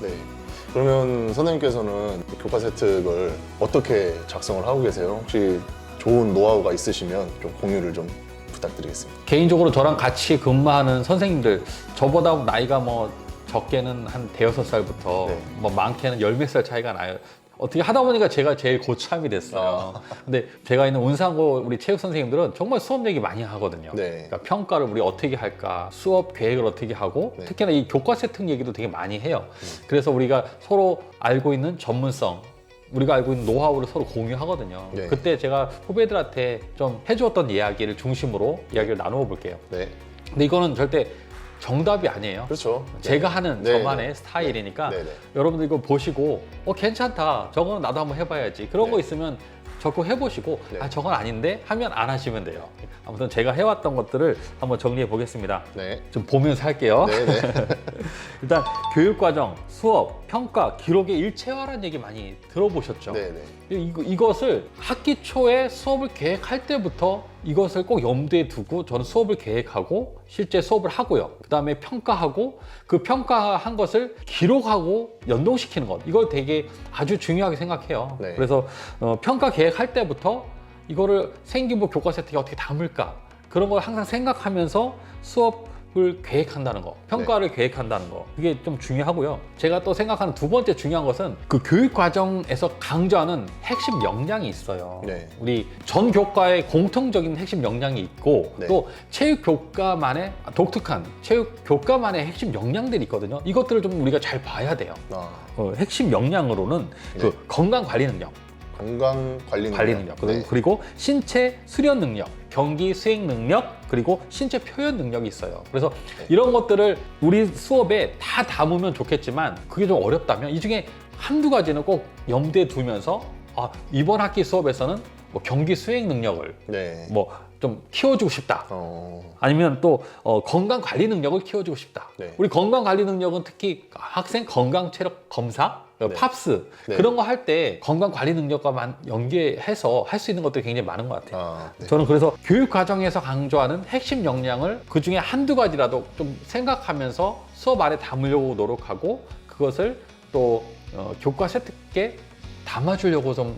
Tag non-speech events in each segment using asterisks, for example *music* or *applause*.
네. 그러면 선생님께서는 교과 세특을 어떻게 작성을 하고 계세요? 혹시 좋은 노하우가 있으시면 좀 공유를 좀 부탁드리겠습니다. 개인적으로 저랑 같이 근무하는 선생님들 저보다 나이가 뭐 적게는 한 대여섯 살부터 네. 뭐 많게는 열 몇 살 차이가 나요. 어떻게 하다 보니까 제가 제일 고참이 됐어요. 근데 제가 있는 운상고 우리 체육 선생님들은 정말 수업 얘기 많이 하거든요. 네. 그러니까 평가를 우리 어떻게 할까, 수업 계획을 어떻게 하고, 네. 특히나 이 교과 세특 얘기도 되게 많이 해요. 그래서 우리가 서로 알고 있는 전문성, 우리가 알고 있는 노하우를 서로 공유하거든요. 네. 그때 제가 후배들한테 좀 해주었던 이야기를 중심으로 이야기를 나누어 볼게요. 네. 근데 이거는 절대 정답이 아니에요. 그렇죠. 제가 하는 네, 저만의 네. 스타일이니까 네, 네. 여러분들 이거 보시고 어 괜찮다 저거는 나도 한번 해봐야지 그런 네. 거 있으면 적극 해보시고 네. 아 저건 아닌데 하면 안 하시면 돼요 아무튼 제가 해왔던 것들을 한번 정리해 보겠습니다 네. 좀 보면서 할게요 네, 네. *laughs* 일단 교육과정 수업 평가 기록의 일체화라는 얘기 많이 들어보셨죠 네, 네. 이거, 이것을 학기 초에 수업을 계획할 때부터 이것을 꼭 염두에 두고 저는 수업을 계획하고 실제 수업을 하고요. 그 다음에 평가하고 그 평가한 것을 기록하고 연동시키는 것. 이걸 되게 아주 중요하게 생각해요. 네. 그래서 어, 평가 계획할 때부터 이거를 생기부 교과 세트에 어떻게 담을까. 그런 걸 항상 생각하면서 수업 을 계획한다는 거, 평가를 계획한다는 거, 그게 좀 중요하고요. 제가 또 생각하는 두 번째 중요한 것은 그 교육 과정에서 강조하는 핵심 역량이 있어요. 네. 우리 전 교과에 공통적인 핵심 역량이 있고 네. 또 체육 교과만의 독특한 체육 교과만의 핵심 역량들이 있거든요. 이것들을 좀 우리가 잘 봐야 돼요. 아, 어, 핵심 역량으로는 그 네. 건강 관리 능력, 건강 관리 능력. 관리 능력, 그리고, 네. 그리고 신체 수련 능력, 경기 수행 능력, 그리고 신체 표현 능력이 있어요. 그래서 네. 이런 것들을 우리 수업에 다 담으면 좋겠지만 그게 좀 어렵다면 이 중에 한두 가지는 꼭 염두에 두면서 아, 이번 학기 수업에서는 뭐 경기 수행 능력을 네. 뭐좀 키워주고 싶다. 어, 아니면 또 어, 건강 관리 능력을 키워주고 싶다. 네. 우리 건강 관리 능력은 특히 학생 건강 체력 검사, 네. 팝스 네. 그런 거 할 때 건강 관리 능력과만 연계해서 할 수 있는 것들이 굉장히 많은 것 같아요. 아, 네. 저는 그래서 교육 과정에서 강조하는 핵심 역량을 그 중에 한두 가지라도 좀 생각하면서 수업 안에 담으려고 노력하고 그것을 또 어, 교과 세특에 담아주려고 좀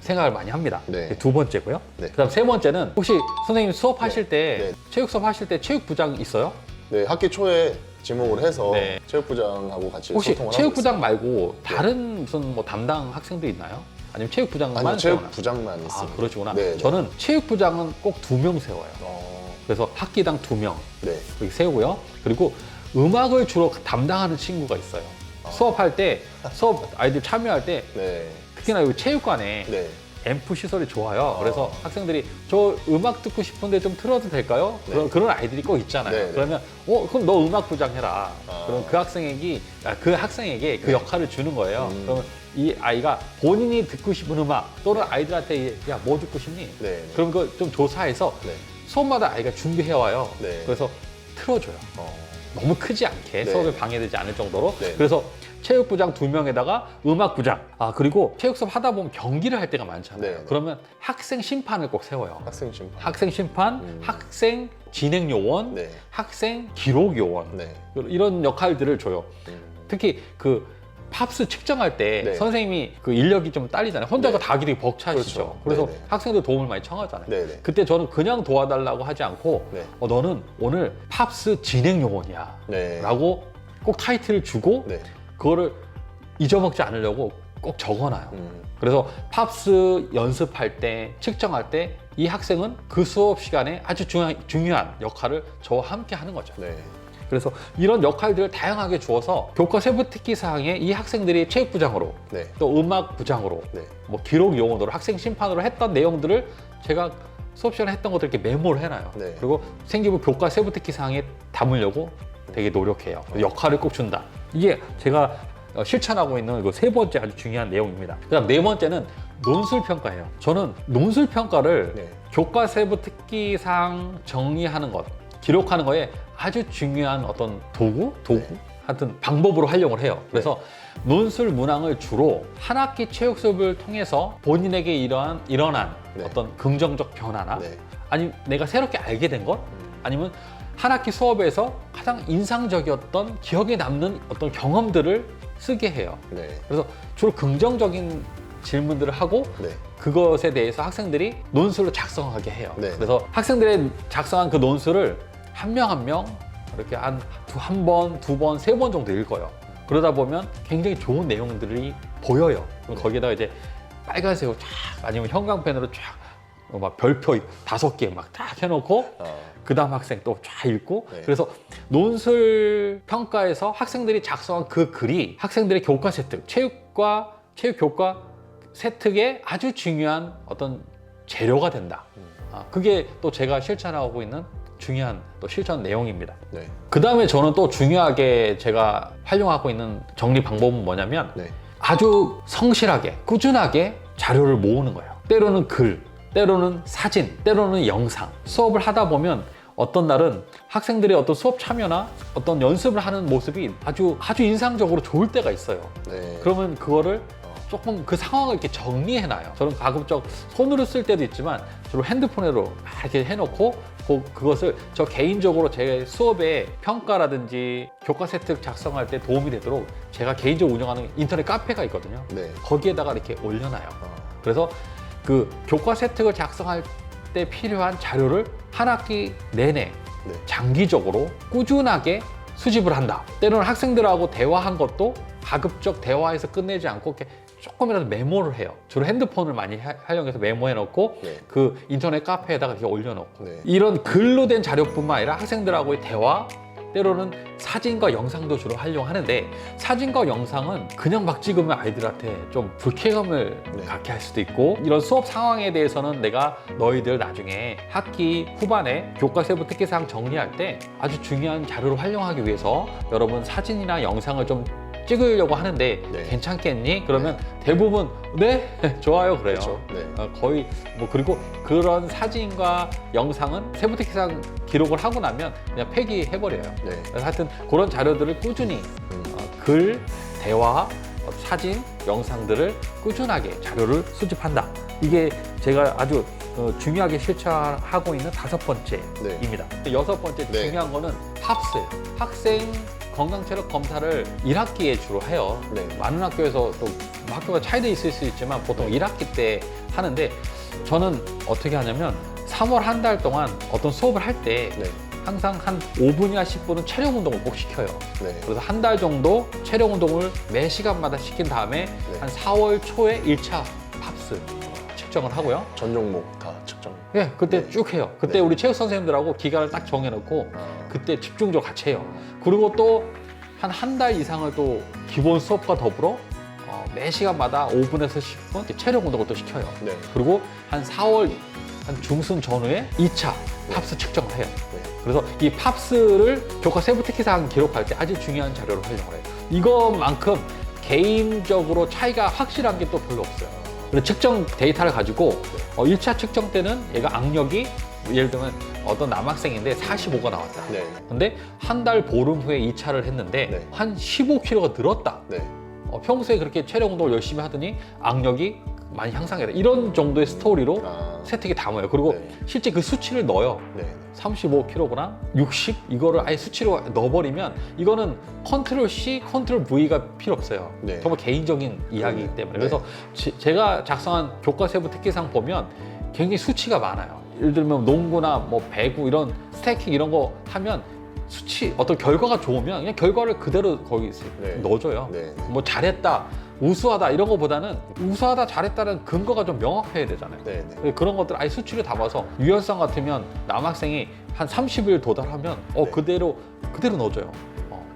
생각을 많이 합니다. 네. 두 번째고요. 네. 그다음 세 번째는 혹시 선생님 수업하실 때 네. 체육 수업 하실 때 체육 부장 있어요? 네, 학기 초에 지목을 해서 네. 체육부장하고 같이 혹시 소통을 하고 체육부장 말고 다른 무슨 뭐 담당 학생도 있나요? 아니면 체육부장만 있어요. 아니요? 체육부장만 있습니다. 아 그러시구나. 네, 네. 저는 체육부장은 꼭 두 명 세워요. 어, 그래서 학기당 두 명. 네. 여기 세우고요. 그리고 음악을 주로 담당하는 친구가 있어요. 아. 수업할 때, *laughs* 수업 아이들 참여할 때, 네. 특히나 여기 체육관에 네. 앰프 시설이 좋아요. 아. 그래서 학생들이 저 음악 듣고 싶은데 좀 틀어도 될까요? 네. 그런, 그런 아이들이 꼭 있잖아요. 네, 네. 그러면 어 그럼 너 음악 부장 해라. 아. 그럼 그 학생에게 아, 그 학생에게 그 네. 역할을 주는 거예요. 음. 그러면 이 아이가 본인이 듣고 싶은 음악 또는 아이들한테 야 뭐 듣고 싶니? 네. 네. 그럼 그걸 좀 조사해서 네. 수업마다 아이가 준비해 와요. 네. 그래서 틀어줘요. 어, 너무 크지 않게 네. 수업에 방해되지 않을 정도로 네. 그래서 체육부장 두 명에다가 음악부장 아 그리고 체육 수업 하다 보면 경기를 할 때가 많잖아요 네. 그러면 학생 심판을 꼭 세워요 학생 심판. 학생 심판 음. 학생 진행 요원 네. 학생 기록 요원 네. 이런 역할들을 줘요 음, 특히 그 팝스 측정할 때 네. 선생님이 그 인력이 좀 딸리잖아요 혼자서 네. 다 하기 되게 벅차시죠 그렇죠. 그래서 네네. 학생들 도움을 많이 청하잖아요 네, 네. 그때 저는 그냥 도와달라고 하지 않고 네. 어, 너는 오늘 팝스 진행 요원이야 네. 라고 꼭 타이틀을 주고 네. 그거를 잊어먹지 않으려고 꼭 적어놔요. 음, 그래서 팝스 연습할 때, 측정할 때 이 학생은 그 수업 시간에 아주 중요한, 중요한 역할을 저와 함께 하는 거죠. 네. 그래서 이런 역할들을 다양하게 주어서 교과 세부 특기 사항에 이 학생들이 체육 부장으로 네. 또 음악 부장으로 네. 뭐 기록 요원으로 학생 심판으로 했던 내용들을 제가 수업 시간에 했던 것들 이렇게 메모를 해놔요. 네. 그리고 생기부 교과 세부 특기 사항에 담으려고 되게 노력해요. 역할을 꼭 준다. 이게 제가 어, 실천하고 있는 그 세 번째 아주 중요한 내용입니다. 그다음 네 번째는 논술 평가예요. 저는 논술 평가를 네. 교과 세부 특기 사항 정리하는 것, 기록하는 거에 아주 중요한 어떤 도구, 도구, 네. 하여튼 방법으로 활용을 해요. 그래서 논술 문항을 주로 한 학기 체육 수업을 통해서 본인에게 이러한 일어난 네. 어떤 긍정적 변화나 네. 아니 내가 새롭게 알게 된 것, 아니면 한 학기 수업에서 가장 인상적이었던 기억에 남는 어떤 경험들을 쓰게 해요. 네. 그래서 주로 긍정적인 질문들을 하고 네. 그것에 대해서 학생들이 논술을 작성하게 해요. 네. 그래서 학생들의 작성한 그 논술을 한 명 한 명 이렇게 한 한 번, 두 번, 세 번 정도 읽어요. 그러다 보면 굉장히 좋은 내용들이 보여요. 네. 거기에다가 이제 빨간색으로 쫙 아니면 형광펜으로 쫙 막 별표 다섯 개 막 딱 해놓고 아, 그 다음 학생 또 쫙 읽고 네. 그래서 논술 평가에서 학생들이 작성한 그 글이 학생들의 교과 세특 체육과 체육 교과 세특의 아주 중요한 어떤 재료가 된다. 음. 아, 그게 또 제가 실천하고 있는 중요한 또 실천 내용입니다. 네. 그 다음에 저는 또 중요하게 제가 활용하고 있는 정리 방법은 뭐냐면 네. 아주 성실하게 꾸준하게 자료를 모으는 거예요. 때로는 글, 때로는 사진, 때로는 영상. 수업을 하다 보면 어떤 날은 학생들의 어떤 수업 참여나 어떤 연습을 하는 모습이 아주 아주 인상적으로 좋을 때가 있어요. 네. 그러면 그거를 조금 그 상황을 이렇게 정리해 놔요. 저는 가급적 손으로 쓸 때도 있지만 주로 핸드폰으로 막 이렇게 해놓고 그- 그것을 저 개인적으로 제 수업에 평가라든지 교과 세특 작성할 때 도움이 되도록 제가 개인적으로 운영하는 인터넷 카페가 있거든요. 네. 거기에다가 이렇게 올려놔요. 아, 그래서 그 교과 세특을 작성할 때 필요한 자료를 한 학기 내내 네. 장기적으로 꾸준하게 수집을 한다. 때로는 학생들하고 대화한 것도 가급적 대화에서 끝내지 않고 이렇게 조금이라도 메모를 해요. 주로 핸드폰을 많이 하- 활용해서 메모해 놓고 네. 그 인터넷 카페에다가 이렇게 올려놓고 네. 이런 글로 된 자료뿐만 아니라 학생들하고의 대화 때로는 사진과 영상도 주로 활용하는데 사진과 영상은 그냥 막 찍으면 아이들한테 좀 불쾌감을 네. 갖게 할 수도 있고 이런 수업 상황에 대해서는 내가 너희들 나중에 학기 후반에 교과 세부 특기사항 정리할 때 아주 중요한 자료를 활용하기 위해서 여러분 사진이나 영상을 좀 찍으려고 하는데 네. 괜찮겠니? 그러면 대부분 네 *laughs* 좋아요 그래요. 그렇죠. 네. 어, 거의 뭐 그리고 그런 사진과 영상은 세부 특기사항 기록을 하고 나면 그냥 폐기해 버려요. 네. 그래서 하여튼 그런 자료들을 꾸준히 음. 어, 글, 대화, 어, 사진, 영상들을 꾸준하게 자료를 수집한다. 이게 제가 아주 어, 중요하게 실천하고 있는 다섯 번째입니다. 여섯 번째 네. 중요한 거는 합스예요. 학생 건강체력 검사를 1학기에 주로 해요. 네. 많은 학교에서 또 학교가 차이도 있을 수 있지만 보통 1학기 때 하는데 저는 어떻게 하냐면 3월 한 달 동안 어떤 수업을 할때 네. 항상 한 5분이나 10분은 체력 운동을 꼭 시켜요. 네. 그래서 한 달 정도 체력 운동을 매 시간마다 시킨 다음에 네. 한 4월 초에 1차 팝스 측정을 하고요. 전 종목 다 측정. 예, 그때 네. 쭉 해요. 그때 네. 우리 체육 선생님들하고 기간을 딱 정해놓고 아, 그때 집중적으로 같이 해요. 그리고 또 한 한 달 이상을 또 기본 수업과 더불어 어, 매 시간마다 5분에서 10분 이렇게 체력 운동을 또 시켜요. 네. 그리고 한 4월 한 중순 전후에 2차 팝스 측정을 해요. 네. 그래서 이 팝스를 교과 세부 특기 사항 기록할 때 아주 중요한 자료로 활용을 해요. 이것만큼 개인적으로 차이가 확실한 게 또 별로 없어요. 그리고 측정 데이터를 가지고 어, 1차 측정 때는 얘가 악력이 예를 들면 어떤 남학생인데 45가 나왔다. 네. 근데 한 달 보름 후에 2차를 했는데 네. 한 15kg가 늘었다. 네. 어, 평소에 그렇게 체력 운동을 열심히 하더니 악력이 많이 향상했다. 이런 정도의 스토리로 아, 세특이 담아요. 그리고 네. 실제 그 수치를 넣어요. 네. 35kg, 60 이거를 아예 수치로 넣어버리면 이거는 컨트롤 C, 컨트롤 V가 필요 없어요. 네. 정말 개인적인 이야기이기 네. 때문에 네. 그래서 제, 가 작성한 교과 세부 특기상 보면 굉장히 수치가 많아요. 예를 들면 농구나 뭐 배구 이런 스태킹 이런 거 하면 수치 어떤 결과가 좋으면 그냥 결과를 그대로 거기 네. 넣어줘요. 네. 뭐 잘했다, 우수하다 이런 거보다는 우수하다, 잘했다는 근거가 좀 명확해야 되잖아요. 네. 네. 그런 것들 아예 수치를 담아서 유연성 같으면 남학생이 한 30일 도달하면 어 네. 그대로 그대로 넣어줘요.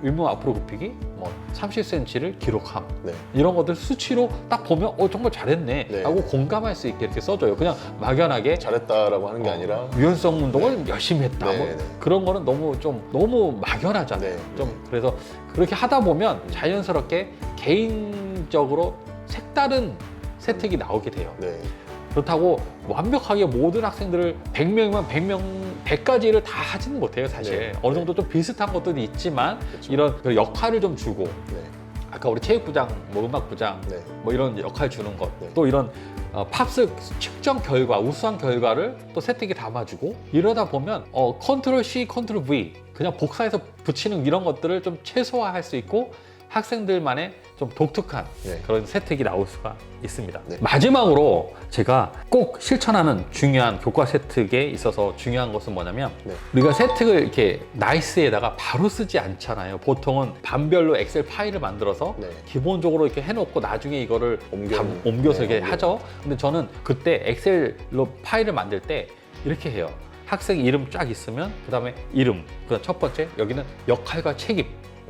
어, 일문 앞으로 굽히기, 뭐 30cm를 기록함 네. 이런 것들 수치로 딱 보면 어 정말 잘했네 네. 하고 공감할 수 있게 이렇게 써줘요. 그냥 막연하게 잘했다라고 하는 게 어, 아니라 유연성 운동을 열심히 했다. 네, 뭐 네. 그런 거는 너무 좀 너무 막연하잖아요. 네, 좀 그래서 그렇게 하다 보면 자연스럽게 개인적으로 색다른 세특이 나오게 돼요. 네. 그렇다고 완벽하게 모든 학생들을 100명이면 100명, 100가지를 다 하지는 못해요, 사실. 네. 어느 정도 좀 비슷한 것들이 있지만 그렇죠. 이런 그 역할을 좀 주고 네. 아까 우리 체육부장, 뭐 음악부장 네. 뭐 이런 역할 주는 것, 네. 또 이런 어, 팝스 측정 결과, 우수한 결과를 또 세특에 담아주고 이러다 보면 어, 컨트롤 C, 컨트롤 V 그냥 복사해서 붙이는 이런 것들을 좀 최소화할 수 있고 학생들만의 좀 독특한 네. 그런 세특이 나올 수가 있습니다. 네. 마지막으로 제가 꼭 실천하는 중요한 교과 세특에 있어서 중요한 것은 뭐냐면 네. 우리가 세특을 이렇게 나이스에다가 바로 쓰지 않잖아요. 보통은 반별로 엑셀 파일을 만들어서 네. 기본적으로 이렇게 해놓고 나중에 이거를 옮겨- 다 옮겨서 네, 이렇게 옮겨. 하죠. 근데 저는 그때 엑셀로 파일을 만들 때 이렇게 해요. 학생 이름 쫙 있으면 그 다음에 이름, 그첫 번째 여기는 역할과 책임.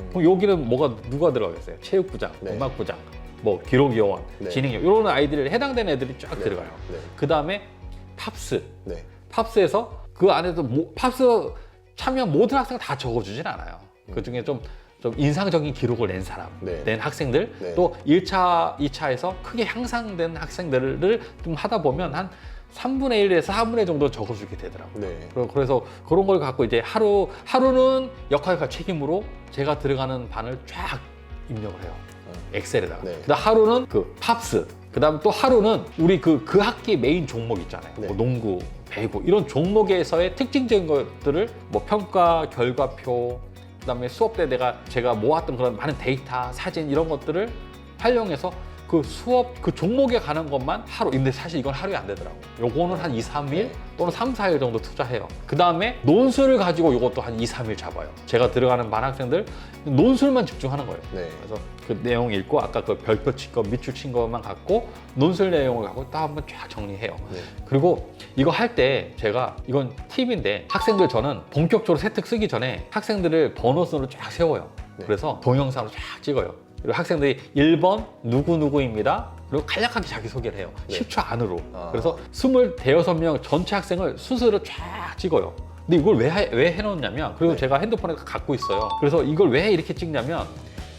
그럼 여기는 뭐가 누가 들어가겠어요? 체육부장, 네. 음악부장, 뭐 기록요원, 네. 진행요원 이런 아이들이 해당되는 애들이 쫙 네. 들어가요. 네. 그 다음에 팝스, 네. 팝스에서 그 안에서 모- 팝스 참여한 모든 학생 다 적어주진 않아요. 그 중에 좀, 좀 인상적인 기록을 낸 사람, 네. 낸 학생들, 네. 또 1차, 2차에서 크게 향상된 학생들을 좀 하다 보면 한 3분의 1에서 4분의 1 정도 적어주게 되더라고요. 네. 그러- 그래서 그런 걸 갖고 이제 하루, 하루는 역할과 책임으로 제가 들어가는 반을 쫙 입력을 해요. 엑셀에다가. 네. 그다음 하루는 그 팝스. 그다음 또 하루는 우리 그 그 학기 메인 종목 있잖아요. 네. 뭐 농구, 배구 이런 종목에서의 특징적인 것들을 뭐 평가, 결과표, 그다음에 수업 때 내가 제가 모았던 그런 많은 데이터, 사진 이런 것들을 활용해서 그 수업 그 종목에 관한 것만 하루 근데 사실 이건 하루에 안 되더라고. 요거는 한 2, 3일 네. 또는 3, 4일 정도 투자해요. 그 다음에 논술을 가지고 요것도 한 2, 3일 잡아요. 제가 들어가는 반 학생들 논술만 집중하는 거예요. 네. 그래서 그 내용 읽고 아까 그 별표 친 거, 밑줄 친 것만 갖고 논술 내용을 갖고 딱 한번 쫙 정리해요. 네. 그리고 이거 할 때 제가 이건 팁인데 학생들 저는 본격적으로 세특 쓰기 전에 학생들을 번호 순으로 쫙 세워요. 네. 그래서 동영상으로 쫙 찍어요. 그리고 학생들이 1번 누구누구입니다. 그리고 간략하게 자기소개를 해요. 네. 10초 안으로. 아. 그래서 26명 전체 학생을 순서로 쫙 찍어요. 근데 이걸 왜, 해- 왜 해놓냐면 그리고 네. 제가 핸드폰에 갖고 있어요. 그래서 이걸 왜 이렇게 찍냐면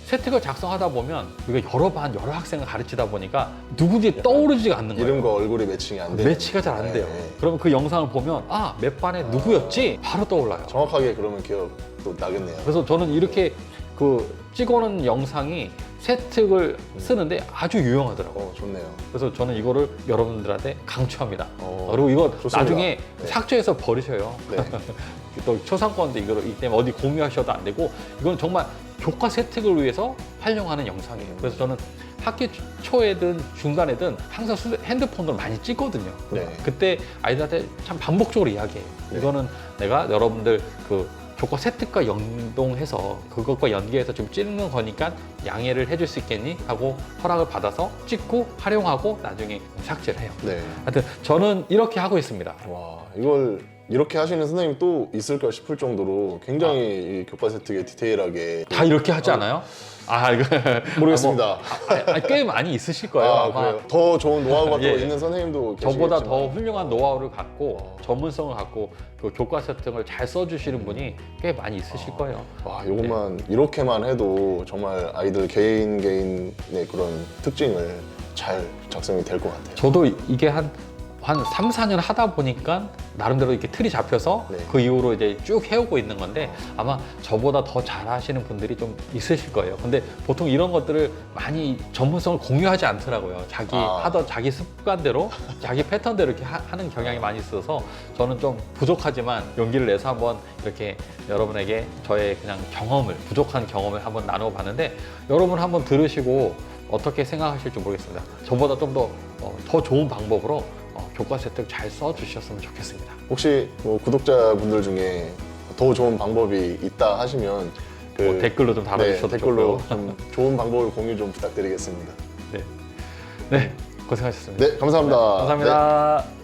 세특을 작성하다 보면 우리가 여러 반 여러 학생을 가르치다 보니까 누군지 떠오르지가 않는 거예요. 이름과 얼굴이 매칭이 안 돼요. 매치가 잘안 네, 돼요. 네. 그러면 그 영상을 보면 아 몇 반에 누구였지 바로 떠올라요. 정확하게 그러면 기억도 나겠네요. 그래서 저는 이렇게 그 찍어놓은 영상이 세특을 쓰는데 아주 유용하더라고요. 어, 좋네요. 그래서 저는 이거를 여러분들한테 강추합니다. 어, 그리고 이거 좋습니다. 나중에 네. 삭제해서 버리셔요. 네. *laughs* 또 초상권도 이거를 이 때문에 어디 공유하셔도 안 되고 이건 정말 교과 세특을 위해서 활용하는 영상이에요. 그래서 저는 학기 초에든 중간에든 항상 수- 핸드폰으로 많이 찍거든요. 네. 그때 아이들한테 참 반복적으로 이야기해요. 네. 이거는 내가 여러분들 그 교과 세특과 연동해서 그것과 연계해서 좀 찍는 거니까 양해를 해줄 수 있겠니? 하고 허락을 받아서 찍고 활용하고 나중에 삭제를 해요. 네. 하여튼 저는 이렇게 하고 있습니다. 와, 이걸 이렇게 하시는 선생님 또 있을까 싶을 정도로 굉장히 이 교과 세트에 디테일하게 다 이렇게 하지 않아요? 아 이거 *laughs* 모르겠습니다. 아, 아, 꽤 많이 있으실 거예요. 아, 아마 그래요? 더 좋은 노하우가 또 예. 있는 선생님도 저보다 계시겠지만. 더 훌륭한 노하우를 갖고 어. 전문성을 갖고 그 교과 세팅을 잘 써주시는 분이 꽤 많이 있으실 거예요. 와, 이것만 이렇게만 해도 정말 아이들 개인 개인의 그런 특징을 잘 작성이 될 것 같아요. 저도 이게 한, 한 3, 4년 하다 보니까 나름대로 이렇게 틀이 잡혀서 네. 그 이후로 이제 쭉 해오고 있는 건데 아마 저보다 더 잘하시는 분들이 좀 있으실 거예요. 근데 보통 이런 것들을 많이 전문성을 공유하지 않더라고요. 자기 아. 하던 자기 습관대로 자기 패턴대로 이렇게 하, 는 경향이 많이 있어서 저는 좀 부족하지만 용기를 내서 한번 이렇게 여러분에게 저의 그냥 경험을 부족한 경험을 한번 나누어 봤는데 여러분 한번 들으시고 어떻게 생각하실지 모르겠습니다. 저보다 좀더 어, 더 좋은 방법으로 어, 교과 세특 잘 써주셨으면 좋겠습니다. 혹시 뭐 구독자분들 중에 더 좋은 방법이 있다 하시면 그 뭐 댓글로 좀 네, 달아주셔도 댓글로 좋고요. 좀 좋은 방법을 공유 좀 부탁드리겠습니다. 네, 네 고생하셨습니다. 네, 감사합니다. 감사합니다.